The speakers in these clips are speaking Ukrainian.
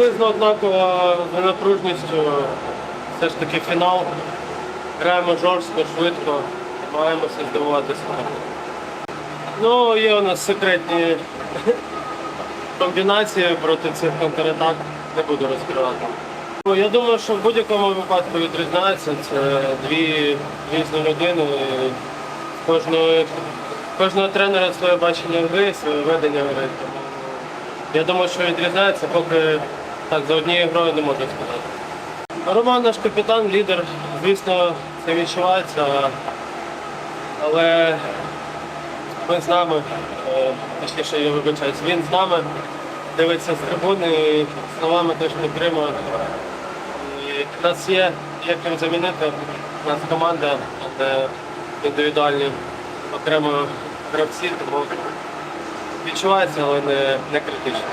приблизно однаково за напружністю. Все ж таки фінал. Граємо жорстко, швидко, намагаємося здивуватися. Ну, є у нас секретні комбінації проти цих контратак. Не буду розкривати. Ну, Я думаю, що в будь-якому випадку відрізняється. Це дві різні людини. Кожного, кожного тренера своє бачення гри, своє ведення гри. Я думаю, що відрізняється, поки так за однією грою не можу сказати. Роман наш капітан, лідер, звісно, це відчувається, але ми з нами, е, точніше, я вибачаюсь, він з нами дивиться з трибуни і словами теж підтримує. В нас є як їм замінити, у нас команда, де індивідуальні окремо гравці, тому відчувається, але не, не критично.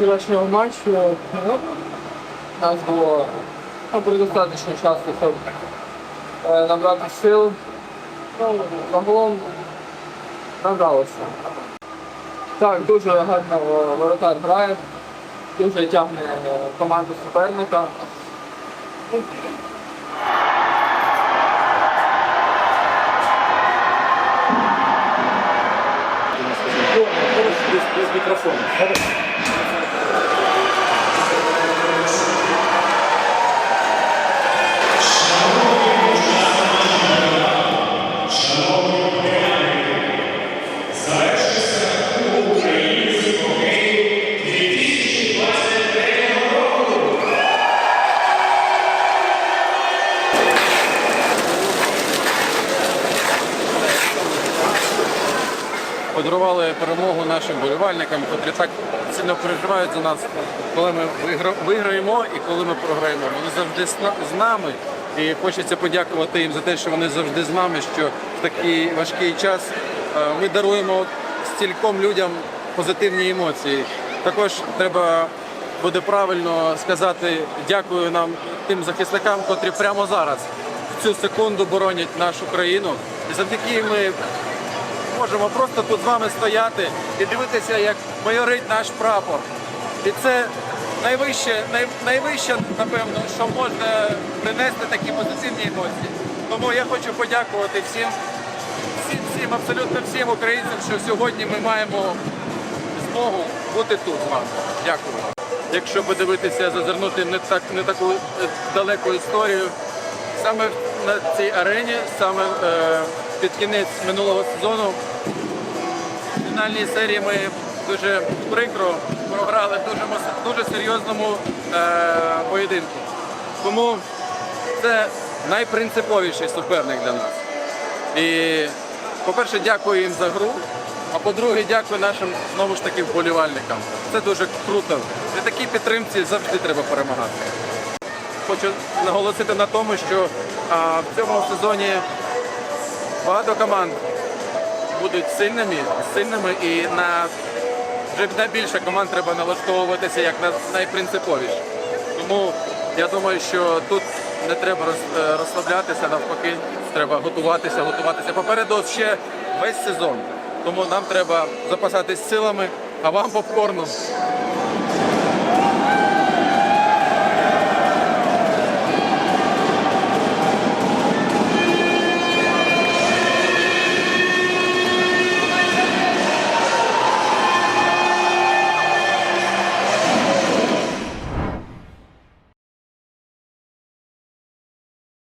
Вчорашнього матчу ну, нас було предостатньо часу, щоб е, набрати сил. Ну, загалом набралося. Так, дуже гарно воротар грає, дуже тягне е, команду суперника. Без, без подарували перемогу нашим болівальникам, котрі так сильно переживають за нас, коли ми вигра- виграємо і коли ми програємо. Вони завжди з нами. І хочеться подякувати їм за те, що вони завжди з нами, що в такий важкий час е, ми даруємо стільком людям позитивні емоції. Також треба буде правильно сказати дякую нам тим захисникам, котрі прямо зараз в цю секунду боронять нашу країну. І завдяки ми можемо просто тут з вами стояти і дивитися, як майорить наш прапор. І це найвище, най, найвище, напевно, що можна принести такі позитивні емоції. Тому я хочу подякувати всім, всім, всім, абсолютно всім українцям, що сьогодні ми маємо змогу бути тут з вами. Дякую. Якщо подивитися, зазирнути не так не таку е, далеку історію, саме на цій арені, саме е, під кінець минулого сезону, в фінальній серії ми дуже прикро програли в дуже, дуже серйозному е, поєдинку. Тому це найпринциповіший суперник для нас. І, по-перше, дякую їм за гру. А по-друге, дякую нашим знову ж таки вболівальникам. Це дуже круто. При такій підтримці завжди треба перемагати. Хочу наголосити на тому, що а, в цьому сезоні багато команд будуть сильними, сильними і на вже на більше команд треба налаштовуватися як на найпринциповіше. Тому я думаю, що тут не треба е, розслаблятися, навпаки, треба готуватися, готуватися. Попереду ще весь сезон. Тому нам треба запасатись силами, а вам попкорном.